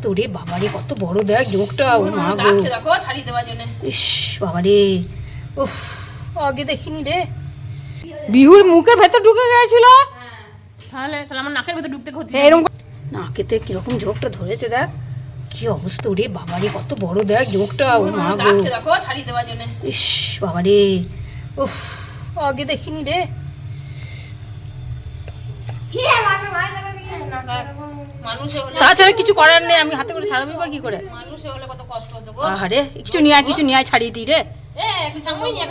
অবস্থা রে বাবারে কত বড় দেখ যোগটা ও মা গো। দেখো ছাড়িয়ে দেওয়ার জন্য। ইস বাবারে। উফ আগে দেখিনি রে। বিহুর মুখের ভেতর ঢুকে গেছিল? তাহলে তাহলে আমার নাকের ভেতর ঢুকতে ক্ষতি এরকম নাকেতে কীরকম ঝোঁকটা ধরেছে দেখ। কি অবস্থা রে বাবারে কত বড় দেখ যোগটা ও মা গো। দেখো ছাড়িয়ে দেওয়ার জন্য। ইস বাবারে। উফ আগে দেখিনি রে। তাছাড়া কিছু করার নেই আমি হাতে করে ছাড়াবি বা কি করে? আহারে কিছু নিয়ে আয় কিছু নিয়ে আয় ছাড়িয়ে দিই রে।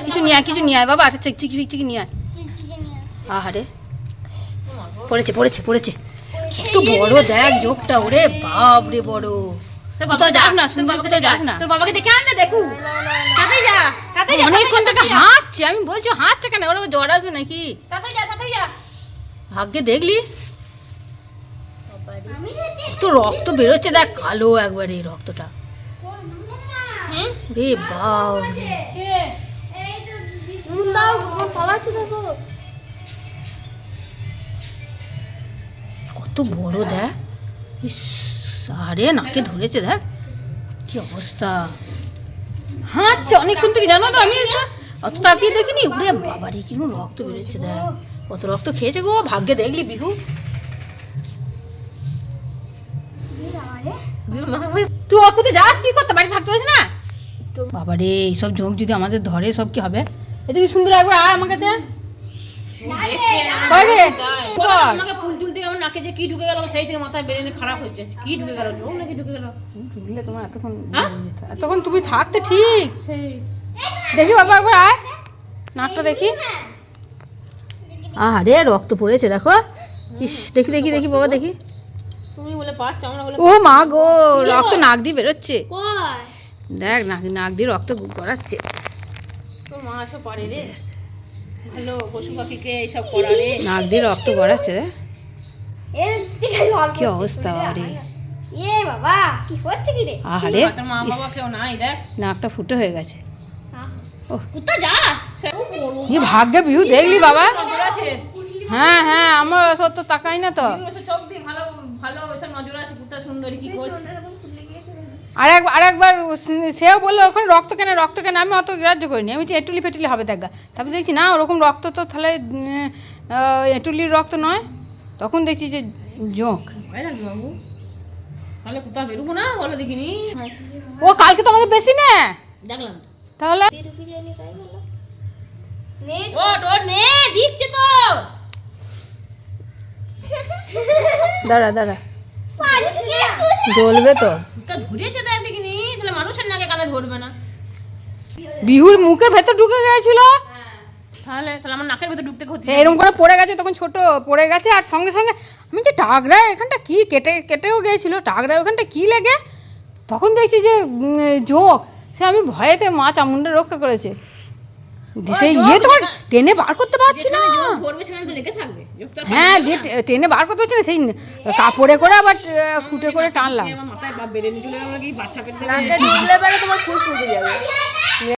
কিছু নিয়ে আয় কিছু নিয়ে আয় বাবা আচ্ছা চিক চিক চিক নিয়ে আয়। আহারে। পড়েছে পড়েছে পড়েছে। কত বড় দেখ যোগটা ওরে বাপ রে বড়। কোথাও যাস না সুন্দর কোথাও যাস না। তোর বাবাকে ডেকে আন না দেখু। তাতে যা তাতে যা অনেকক্ষণ থেকে হাঁটছে আমি বলছি হাঁটছে কেন? ওরা জ্বর আসবে নাকি? যা যা। ভাগ্যে দেখলি? তো রক্ত বেরোচ্ছে দেখ কালো একবারে এই রক্তটা। রে। কত বড় দেখ। ইস আরে নাকে ধরেছে দেখ। কি অবস্থা। হাঁটছে অনেকক্ষণ থেকে জানো তো আমি অত তাকিয়ে দেখিনি। উড়ে বাবারে কীরকম রক্ত বেরোচ্ছে দেখ। কত রক্ত খেয়েছে গো ভাগ্যে দেখলি বিহু। তুই ওর কোথায় যাস কি করতে? বাড়ি থাকতে পারিস না? বাবারে এইসব যোগ যদি আমাদের ধরে সব কি হবে? এদিকে সুন্দর একবার আয় আমার কাছে। কই রে? বল। আমাকে ফুল তুলতে আমার নাকে যে কি ঢুকে গেল সেই থেকে মাথায় বেরেনে খারাপ হচ্ছে কি ঢুকে গেল যোগ নাকি ঢুকে গেল? ঢুকলে তোমার এতক্ষণ হ্যাঁ? এতক্ষণ তুমি থাকতে ঠিক। সেই। দেখি বাবা একবার আয়। নাকটা দেখি। আরে রক্ত পড়েছে দেখো। ইস দেখি দেখি দেখি বাবা দেখি। তুমি বলে পাচ্ছ আমরা বলে ও মা গো রক্ত নাক দিয়ে বেরোচ্ছে। দেখ নাক নাক দিয়ে রক্ত গড়াচ্ছে। তোর মা এসব পারে রে। হ্যালো পশু পাখিকে এইসব করা রে। নাক দিয়ে রক্ত গড়াচ্ছে দেখ। কি অবস্থা? আরে এ বাবা কি হচ্ছে কি রে? আরে তোর মা বাবা কেউ নাই দেখ। নাকটা ফুটে হয়ে গেছে। কোথায় যাস? এ ভাগ্যে বিহু দেখলি বাবা। হ্যাঁ হ্যাঁ আমরা সব তো তাকাই না তো। চোখ ভালো এসব নজর আছে কোথায় সুন্দরী কি করছে? আরেক আরেকবার সে- সেও বলল ওখানে রক্ত কেন রক্ত কেন? আমি অত গ্রাহ্য করিনি। আমি এটুলি ফেটুলি হবে দেখা তারপরে দেখছি না ওরকম রক্ত তো তাহলে এটুলির রক্ত নয়। তখন দেখছি যে জোঁক। ভয় লাগবে বাবু তাহলে কোথাও বেরোবো না বলো দেখিনি? ও কালকে তো আমাদের বেশি না। দেখলাম। তাহলে ও তোর নে দিচ্ছে তো। দাঁড়া দাঁড়া। জ্বলবে তো। ধরেছে দেখিনি তাহলে মানুষের নাকে কানে ধরবে না। বিহুর মুখের ভেতর ঢুকে গেছিল? তাহলে তাহলে আমার নাকের ভেতর ঢুকতে ক্ষতি এরকম করে পড়ে গেছে তখন ছোট পড়ে গেছে আর সঙ্গে সঙ্গে আমি যে টাগরা এখানটা কি কেটে কেটেও গিয়েছিল টাগরা ওখানটা কি লেগে? তখন দেখছি যে সে আমি ভয়েতে মা চামুন্ডা রক্ষা করেছে। সেই ইয়ে তো ট্রেনে টেনে বার করতে পারছি না। হ্যাঁ দিয়ে ট্রেনে বার করতে পারছি না সেই কাপড়ে করে আবার খুঁটে করে টানলাম। মাথায় বা বেড়ে নিয়ে চলে গেল কি বাচ্চা তোমার খুশ যাবে।